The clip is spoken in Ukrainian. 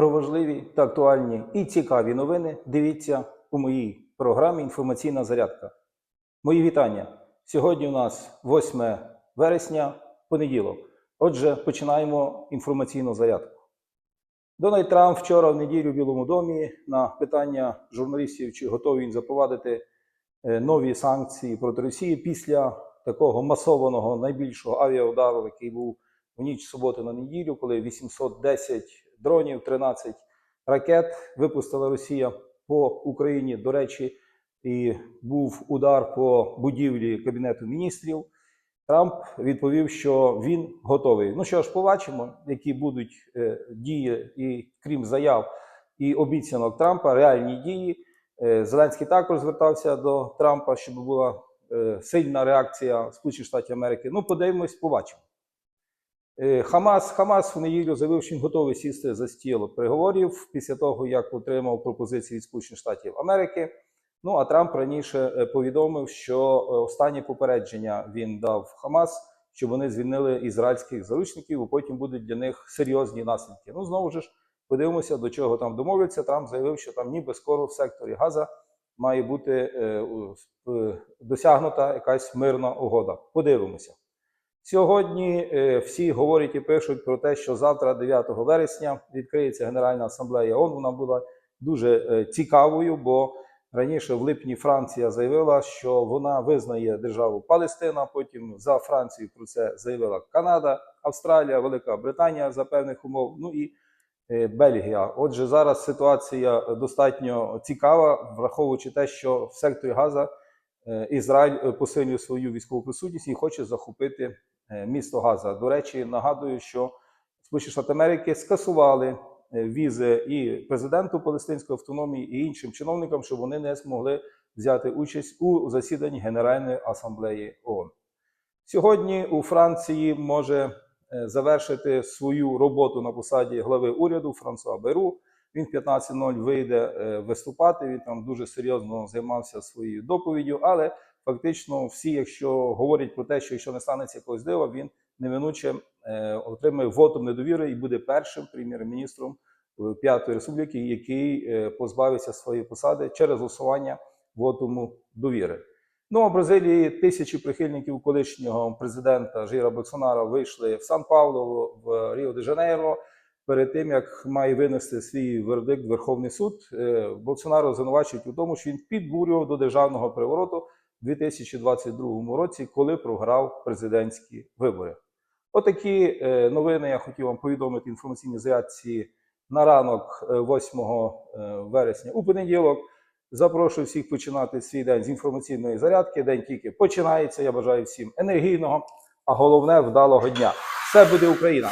Про важливі та актуальні і цікаві новини дивіться у моїй програмі Інформаційна зарядка. Мої вітання. Сьогодні у нас 8 вересня, понеділок. Отже, починаємо інформаційну зарядку. Дональд Трамп вчора в неділю в Білому домі на питання журналістів, чи готовий він запровадити е, нові санкції проти Росії після такого масованого найбільшого авіаудару, який був в ніч суботи на неділю, коли 810 дронів, 13 ракет випустила Росія по Україні. До речі, і був удар по будівлі Кабінету міністрів. Трамп відповів, що він готовий. Ну що ж, побачимо, які будуть е, дії, і крім заяв і обіцянок Трампа, реальні дії. Е, Зеленський також звертався до Трампа, щоб була е, сильна реакція Сполучених Штатів Америки. Ну, подивимось, побачимо. Е, Хамас, Хамас в неділю заявив, що він готовий сісти за стіл переговорів після того, як отримав пропозиції від Сполучених Штатів Америки. Ну а Трамп раніше е, повідомив, що е, останнє попередження він дав Хамас, що вони звільнили ізраїльських заручників, і потім будуть для них серйозні наслідки. Ну знову ж подивимося, до чого там домовляться. Трамп заявив, що там ніби скоро в секторі Газа має бути досягнута якась мирна угода. Подивимося. Сьогодні е, всі говорять і пишуть про те, що завтра, 9 вересня, відкриється Генеральна асамблея ООН. Вона була дуже е, цікавою, бо раніше в липні Франція заявила, що вона визнає державу Палестина. Потім за Францію про це заявила Канада, Австралія, Велика Британія за певних умов. Ну і е, Бельгія. Отже, зараз ситуація достатньо цікава, враховуючи те, що в секторі Газа Ізраїль посилює свою військову присутність і хоче захопити місто Газа. До речі, нагадую, що Сполучені Штати Америки скасували е, візи і президенту Палестинської автономії, і іншим чиновникам, щоб вони не змогли взяти участь у засіданні Генеральної асамблеї ООН. Сьогодні у Франції може е, завершити свою роботу на посаді глави уряду Франсуа Беру. Він в 15.00 вийде е, виступати. Він там дуже серйозно займався своєю доповіддю, але фактично всі, якщо говорять про те, що якщо не станеться якогось дива, він неминуче отримає вотум недовіри і буде першим прем'єр-міністром е, П'ятої республіки, який е, позбавиться своєї посади через голосування вотуму довіри. Ну, а в Бразилії тисячі прихильників колишнього президента Жіра Болсонара вийшли в Сан-Паулу, в Ріо де Жанейро. Перед тим як має винести свій вердикт Верховний суд, е, Болсонаро звинувачують у тому, що він підбурював до державного перевороту 2022 році, коли програв президентські вибори. Отакі е, новини я хотів вам повідомити в інформаційній на ранок е, 8 е, вересня у понеділок. Запрошую всіх починати свій день з інформаційної зарядки. День тільки починається. Я бажаю всім енергійного, а головне вдалого дня. Все буде Україна!